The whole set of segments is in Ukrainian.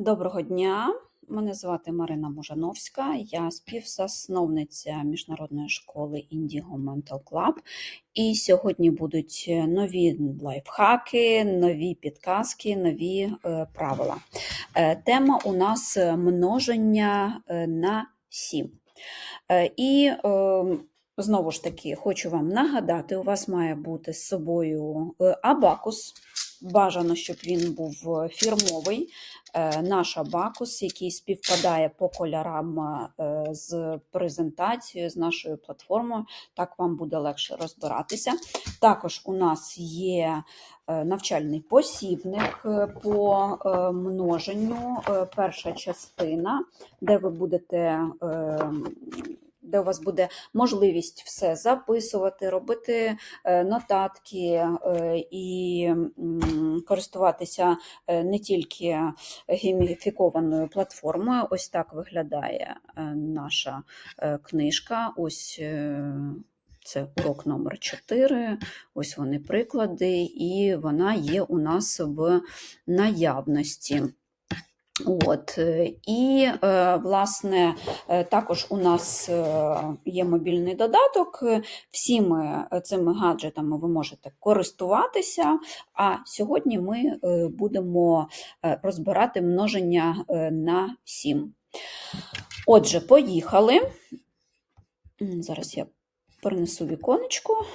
Доброго дня. Мене звати Марина Мужановська, я співзасновниця міжнародної школи Indigo Mental Club. І сьогодні будуть нові лайфхаки, нові підказки, нові е, правила. Е, тема у нас множення е, на 7. Е, і е, знову ж таки хочу вам нагадати: у вас має бути з собою е, абакус. Бажано, щоб він був е, фірмовий. Е, Наш абакус, який співпадає по кольорам е, з презентацією, з нашою платформою, так вам буде легше розбиратися. Також у нас є е, навчальний посібник по множенню, перша частина, де ви будете. Де у вас буде можливість все записувати, робити е, нотатки е, і користуватися е, не тільки гейміфікованою платформою. Ось так виглядає наша книжка. Ось це урок номер 4. Ось вони приклади, і вона є у нас в наявності. От, е, і, е, власне, е, також у нас є мобільний додаток. Всіми цими гаджетами ви можете користуватися. А сьогодні ми будемо розбирати множення на 7. Отже, поїхали. Зараз я перенесу віконечко,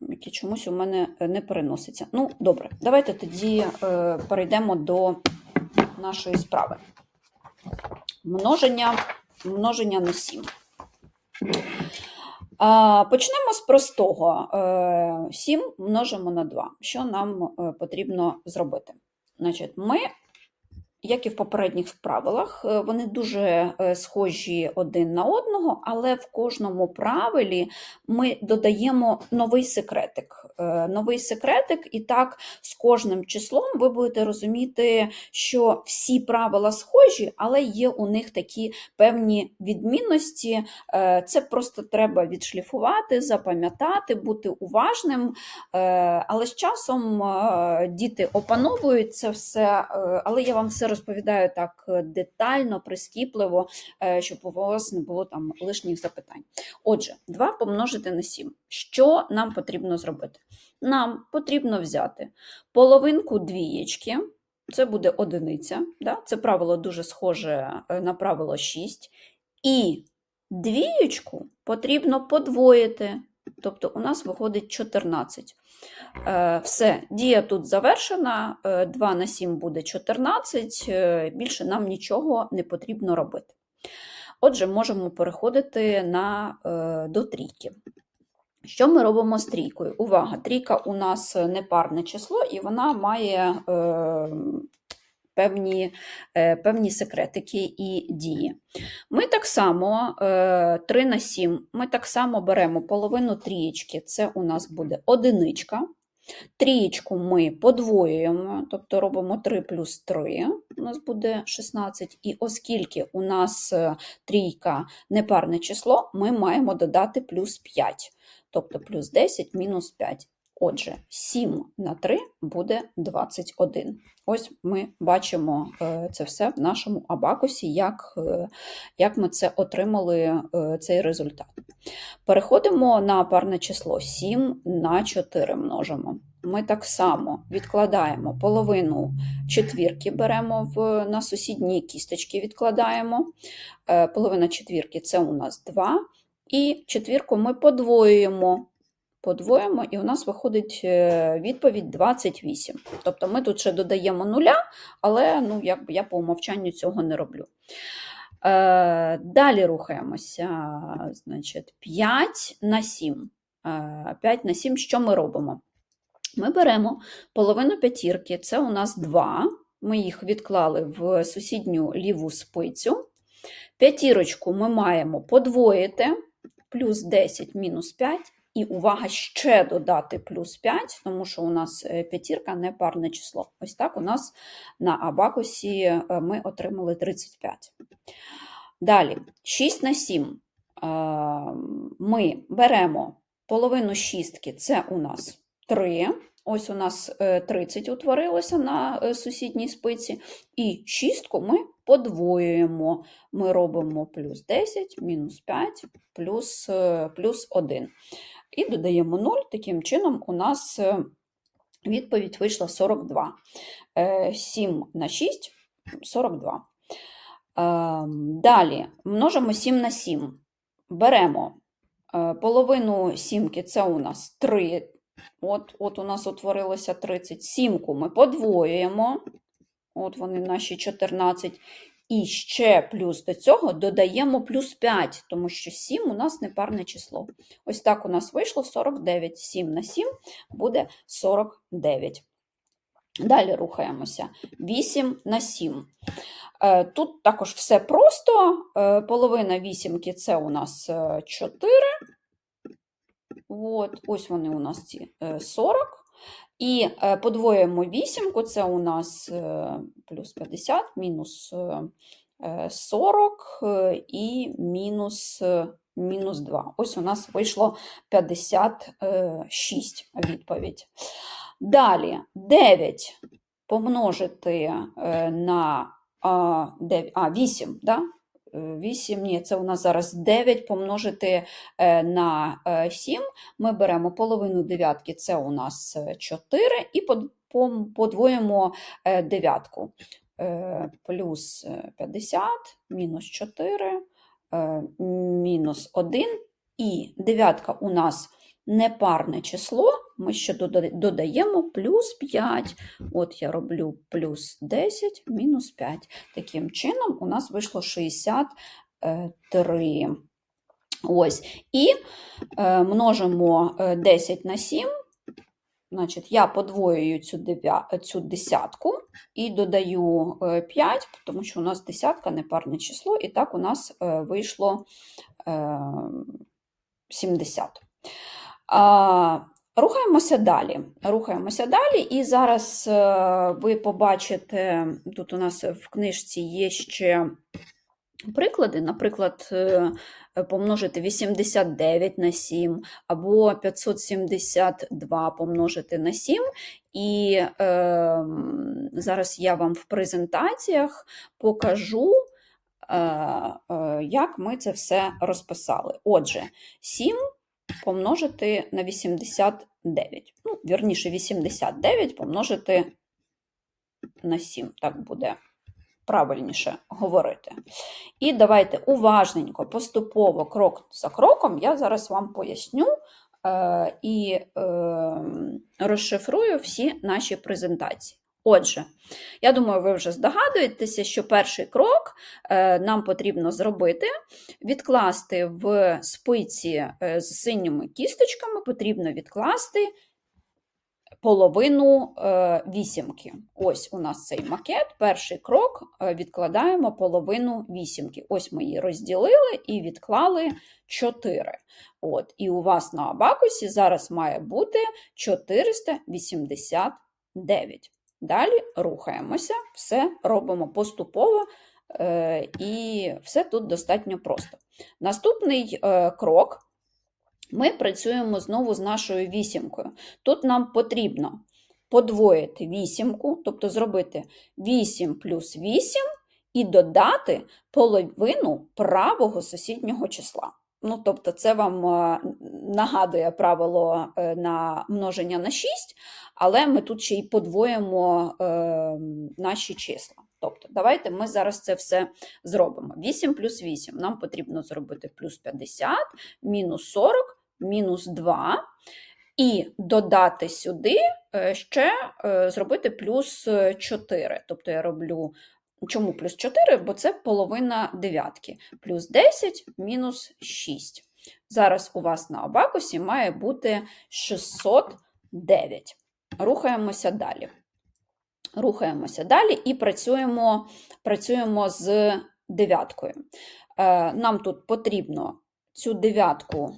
яке чомусь у мене не переноситься. Ну, добре, давайте тоді перейдемо до нашої справи. Множення, множення на 7. Почнемо з простого. Е, 7 множимо на 2. Що нам е, потрібно зробити? Значить, ми, як і в попередніх правилах, е, вони дуже е, схожі один на одного, але в кожному правилі ми додаємо новий секретик. Е, Новий секретик, і так з кожним числом ви будете розуміти, що всі правила схожі, але є у них такі певні відмінності. Це просто треба відшліфувати, запам'ятати, бути уважним. Але з часом діти опановують це все, але я вам все розповідаю так е, детально, прискіпливо, е, щоб у вас не було там лишніх запитань. Отже, 2 помножити на 7. Що нам потрібно зробити? Нам потрібно взяти половинку двієчки, це буде одиниця, да? це правило дуже схоже е, на правило 6. І двієчку потрібно подвоїти, тобто у нас виходить 14. Е, Все, дія тут завершена, е, 2 на 7 буде 14, е, більше нам нічого не потрібно робити. Отже, можемо переходити на, е, до трійки. Що ми робимо з трійкою? Увага! Трійка у нас непарне число, і вона має е, певні, е, певні секретики і дії. Ми так само е, 3 на 7, ми так само беремо половину трієчки, це у нас буде одиничка. Трієчку ми подвоюємо, тобто робимо 3 плюс 3, у нас буде 16. І оскільки у нас е, трійка непарне число, ми маємо додати плюс 5, тобто плюс 10 мінус 5. Отже, 7 на 3 буде 21. Ось ми бачимо е, це все в нашому абакусі, як, е, як ми це отримали, е, цей результат. Переходимо на парне число 7 на 4 множимо. Ми так само відкладаємо половину четвірки, беремо в, на сусідні кісточки, відкладаємо. Половина четвірки це у нас 2. І четвірку ми подвоюємо. Подвоїмо, і у нас виходить е, відповідь 28. Тобто ми тут ще додаємо нуля, але ну, якби я по умовчанню цього не роблю. Е, Далі рухаємося. Значить, 5 на 7. Е, 5 на 7, що ми робимо? Ми беремо половину п'ятірки, це у нас 2. Ми їх відклали в сусідню ліву спицю. П'ятірочку ми маємо подвоїти, плюс 10 мінус 5. І увага ще додати плюс 5, тому що у нас е, п'ятірка не парне число. Ось так у нас на абакусі е, ми отримали 35. Далі, 6 на 7. Е, Ми беремо половину шістки, це у нас 3. Ось у нас е, 30 утворилося на сусідній спиці, і шістку ми подвоюємо. Ми робимо плюс 10, мінус 5, плюс, плюс 1. І додаємо 0. Таким чином, у нас е, відповідь вийшла 42. Е, 7 на 6 – 42. Ем, Далі множимо 7 на 7. Беремо е, половину сімки, це у нас 3. От, от у нас утворилося 30. Сімку ми подвоюємо. От вони наші 14. І ще плюс до цього додаємо плюс 5, тому що 7 у нас непарне число. Ось так у нас вийшло 49. 7 на 7 буде 49. Далі рухаємося. 8 на 7. Е, Тут також все просто. Е, Половина вісімки це у нас е, 4. От, ось вони у нас ці е, 40. І е, подвоюємо вісімку, це у нас е, плюс 50, мінус е, е, 40 е, і мінус, мінус 2. Ось у нас вийшло 56 відповідь. Далі 9 помножити на а, 9, а, 8, да? 8, ні, це у нас зараз 9 помножити е, на е, 7. Ми беремо половину дев'ятки, це у нас е, 4, і под- пом- подвоїмо е, дев'ятку. Е, Плюс е, 50, мінус 4, е, мінус 1. І дев'ятка у нас непарне число, ми ще додаємо плюс 5. От я роблю плюс 10, мінус 5. Таким чином, у нас вийшло 63. Ось. І е, множимо е, 10 на 7. Значить, я подвоюю цю, дев'я... цю десятку і додаю е, 5, тому що у нас десятка непарне число, і так у нас е, вийшло е, 70. Рухаємося далі. Рухаємося далі, і зараз е, ви побачите, тут у нас в книжці є ще приклади, наприклад, е, помножити 89 на 7 або 572 помножити на 7. І е, зараз я вам в презентаціях покажу, е, як ми це все розписали. Отже, 7 помножити на 89. Ну, вірніше, 89 помножити на 7. Так буде правильніше говорити. І давайте уважненько, поступово, крок за кроком, я зараз вам поясню е, і е, розшифрую всі наші презентації. Отже, я думаю, ви вже здогадуєтеся, що перший крок е, нам потрібно зробити відкласти в спиці е, з синіми кісточками, потрібно відкласти половину е, вісімки. Ось у нас цей макет. Перший крок відкладаємо половину вісімки. Ось ми її розділили і відклали 4. От, і у вас на абакусі зараз має бути 489. Далі рухаємося, все робимо поступово, е, і все тут достатньо просто. Наступний е, крок ми працюємо знову з нашою вісімкою. Тут нам потрібно подвоїти вісімку, тобто зробити 8 плюс 8 і додати половину правого сусіднього числа. Ну, тобто, це вам е, нагадує правило е, на множення на 6, але ми тут ще й подвоїмо е, наші числа. Тобто, давайте ми зараз це все зробимо. 8 плюс 8 нам потрібно зробити плюс 50, мінус 40, мінус 2. І додати сюди ще зробити плюс 4. Тобто я роблю Чому плюс 4? Бо це половина дев'ятки. Плюс 10 мінус 6. Зараз у вас на абакусі має бути 609. Рухаємося далі. Рухаємося далі і працюємо, працюємо з дев'яткою. Е, Нам тут потрібно цю дев'ятку.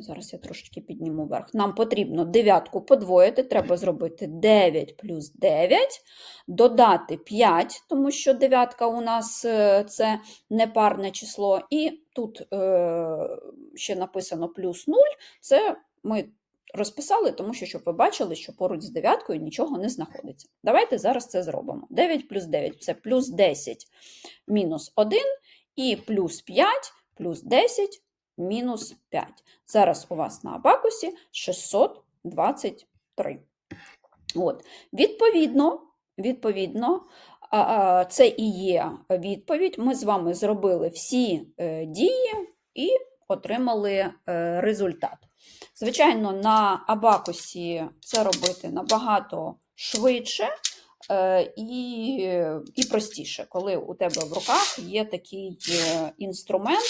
Зараз я трошечки підніму вверх. Нам потрібно дев'ятку подвоїти, треба зробити 9 плюс 9, додати 5, тому що дев'ятка у нас е, це непарне число, і тут е, ще написано плюс 0, це ми розписали, тому що щоб ви бачили, що поруч з дев'яткою нічого не знаходиться. Давайте зараз це зробимо. 9 плюс 9 це плюс 10 мінус 1 і плюс 5 плюс 10 мінус 5. Зараз у вас на абакусі 623. От. Відповідно, відповідно, це і є відповідь. Ми з вами зробили всі е, дії і отримали е, результат. Звичайно, на абакусі це робити набагато швидше е, і, і простіше, коли у тебе в руках є такий інструмент,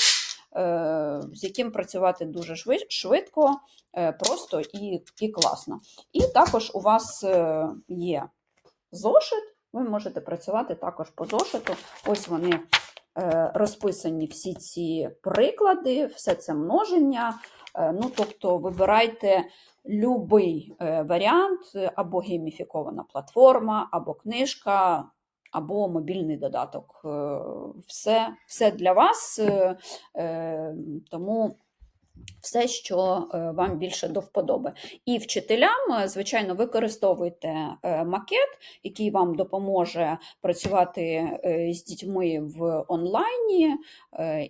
з яким працювати дуже швидко, е, просто і, і класно. І також у вас е, є зошит, ви можете працювати також по зошиту. Ось вони е, розписані всі ці приклади, все це множення. Е, Ну, тобто, вибирайте любий е, варіант, е, або гейміфікована платформа, або книжка, або мобільний додаток. Е, Все, все для вас, е, е, тому все, що вам більше до вподоби. І вчителям, звичайно, використовуйте макет, який вам допоможе працювати з дітьми в онлайні,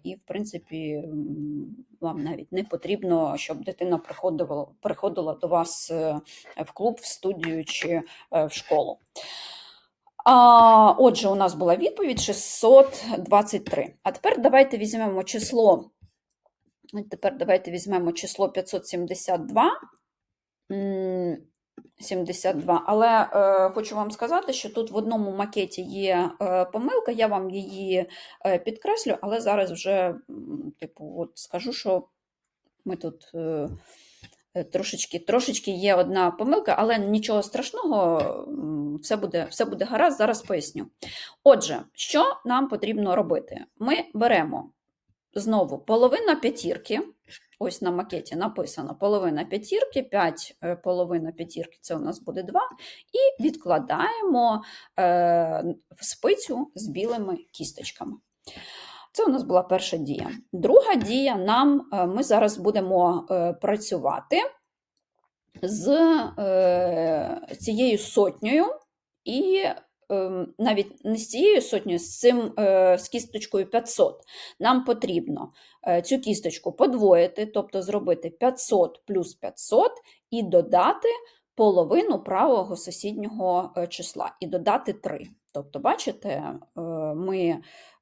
і, в принципі, вам навіть не потрібно, щоб дитина приходила, приходила до вас в клуб, в студію чи в школу. А, отже, у нас була відповідь 623. А тепер давайте візьмемо число. Тепер давайте візьмемо число 572. 72. Але е, хочу вам сказати, що тут в одному макеті є е, помилка, я вам її е, підкреслю, але зараз вже, типу, от скажу, що ми тут е, трошечки, трошечки є одна помилка, але нічого страшного, все буде, все буде гаразд, зараз поясню. Отже, що нам потрібно робити? Ми беремо знову половина п'ятірки. Ось на макеті написано половина п'ятірки, 5 е, половина п'ятірки це у нас буде 2. І відкладаємо е, в спицю з білими кісточками. Це у нас була перша дія. Друга дія нам е, ми зараз будемо е, працювати з е, цією сотнею і ем, навіть не з цією сотнею, з цим з кісточкою 500. Нам потрібно цю кісточку подвоїти, тобто зробити 500 плюс 500 і додати половину правого сусіднього числа, і додати 3. Тобто, бачите, ми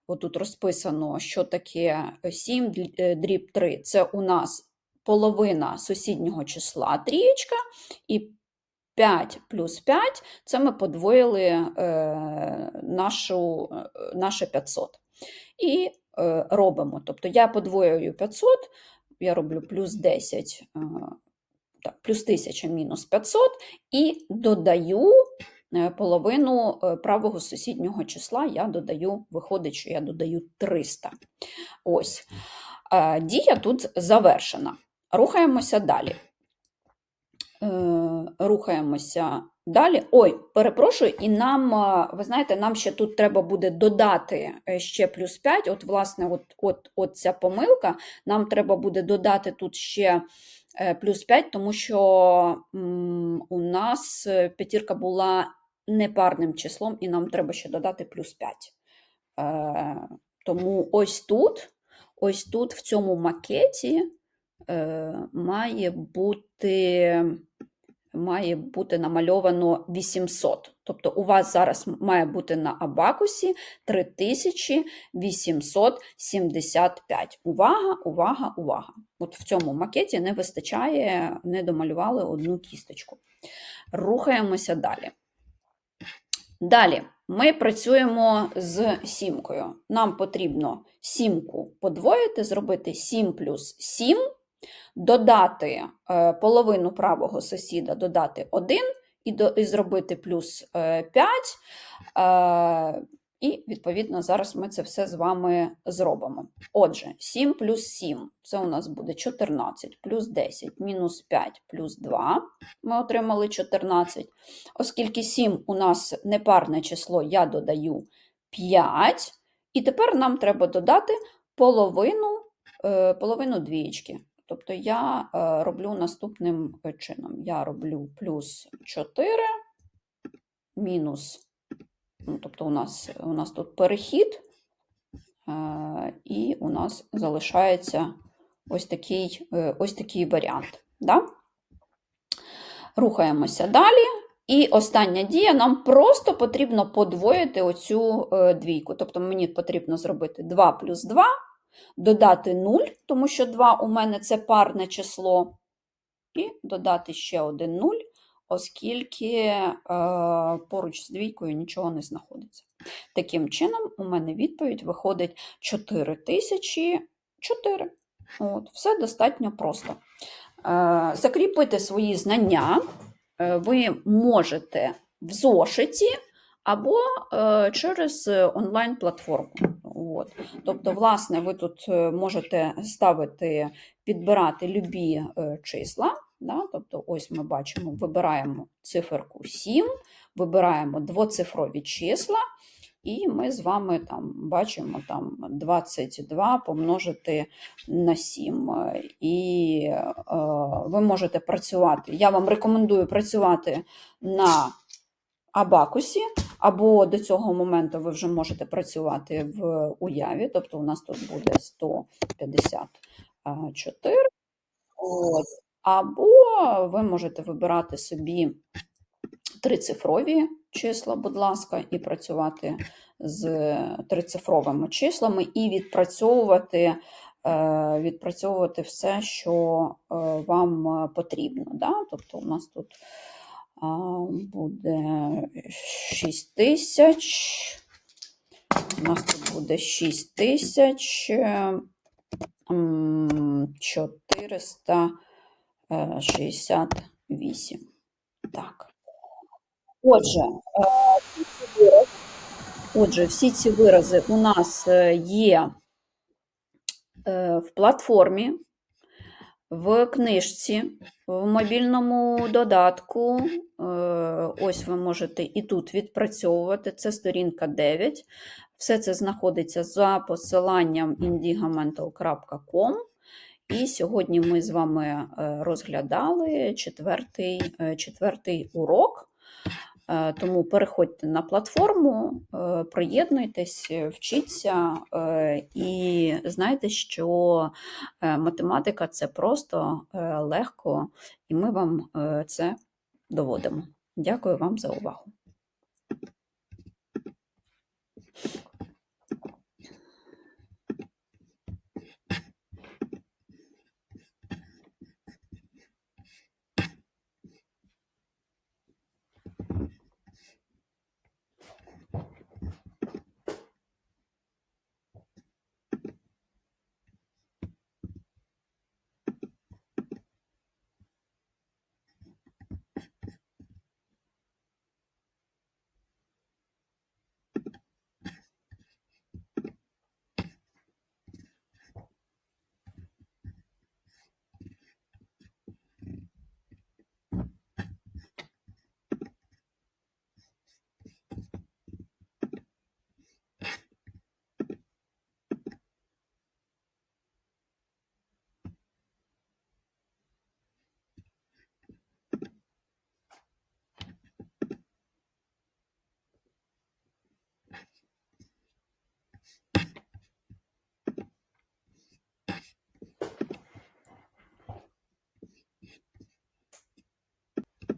отут розписано, що таке 7 е, дріб 3. Це у нас половина сусіднього числа трієчка, і 5 плюс 5 це ми подвоїли е, нашу, е, наше 500. І е, робимо. Тобто я подвоюю 500, я роблю плюс 10, е, так, плюс 1000 мінус 500 і додаю е, половину е, правого сусіднього числа, я додаю, виходить, що я додаю 300. Ось. Е, Дія тут завершена. Рухаємося далі. Е, Рухаємося далі. Ой, перепрошую, і нам, ви знаєте, нам ще тут треба буде додати е, ще плюс 5. От, власне, от, от, от ця помилка. Нам треба буде додати тут ще е, плюс 5, тому що у нас е, п'ятірка була непарним числом, і нам треба ще додати плюс 5. Е, тому ось тут, ось тут, в цьому макеті, має бути, має бути намальовано 800. Тобто у вас зараз має бути на абакусі 3875. Увага, увага, увага. От в цьому макеті не вистачає, не домалювали одну кісточку. Рухаємося далі. Далі ми працюємо з сімкою. Нам потрібно сімку подвоїти, зробити 7 плюс 7, додати е, половину правого сусіда, додати 1 і, до, і зробити плюс е, 5. Е, і, відповідно, зараз ми це все з вами зробимо. Отже, 7 плюс 7 це у нас буде 14, плюс 10, мінус 5, плюс 2. Ми отримали 14. Оскільки 7 у нас непарне число, я додаю 5. І тепер нам треба додати половину, е, половину двієчки. Тобто я е, роблю наступним е, чином. Я роблю плюс 4 мінус, ну, тобто у нас, у нас тут перехід, е, і у нас залишається ось такий, ось такий варіант. Да? Рухаємося далі. І остання дія, нам просто потрібно подвоїти оцю двійку. Тобто мені потрібно зробити 2 плюс 2, додати 0, тому що 2 у мене це парне число, і додати ще один 0, оскільки е, поруч з двійкою нічого не знаходиться. Таким чином, у мене відповідь виходить 4004. От, все достатньо просто. Е, закріпити свої знання е, ви можете в зошиті або е, через онлайн-платформу. От. Тобто, власне, ви тут е, можете ставити, підбирати любі е, числа. Да? Тобто, ось ми бачимо, вибираємо циферку 7, вибираємо двоцифрові числа, і ми з вами там бачимо там 22 помножити на 7. Е, І е, ви можете працювати. Я вам рекомендую працювати на абакусі, або до цього моменту ви вже можете працювати в уяві, тобто у нас тут буде 154. От. Або ви можете вибирати собі трицифрові числа, будь ласка, і працювати з трицифровими числами, і відпрацьовувати, е, відпрацьовувати все, що е, вам потрібно. Да? Тобто у нас тут буде 6 тисяч. У нас тут буде 6 тисяч м, 468. Так. Отже, е, всі ці вирази, отже, всі ці вирази у нас е, є е, в платформі, в книжці, в мобільному додатку. Е, Ось ви можете і тут відпрацьовувати. Це сторінка 9. Все це знаходиться за посиланням indigomental.com. І сьогодні ми з вами е, розглядали четвертий, е, четвертий урок. Е, Тому переходьте на платформу, е, приєднуйтесь, е, вчіться і знайте, що математика це просто легко, і ми вам це доводимо. Дякую вам за увагу.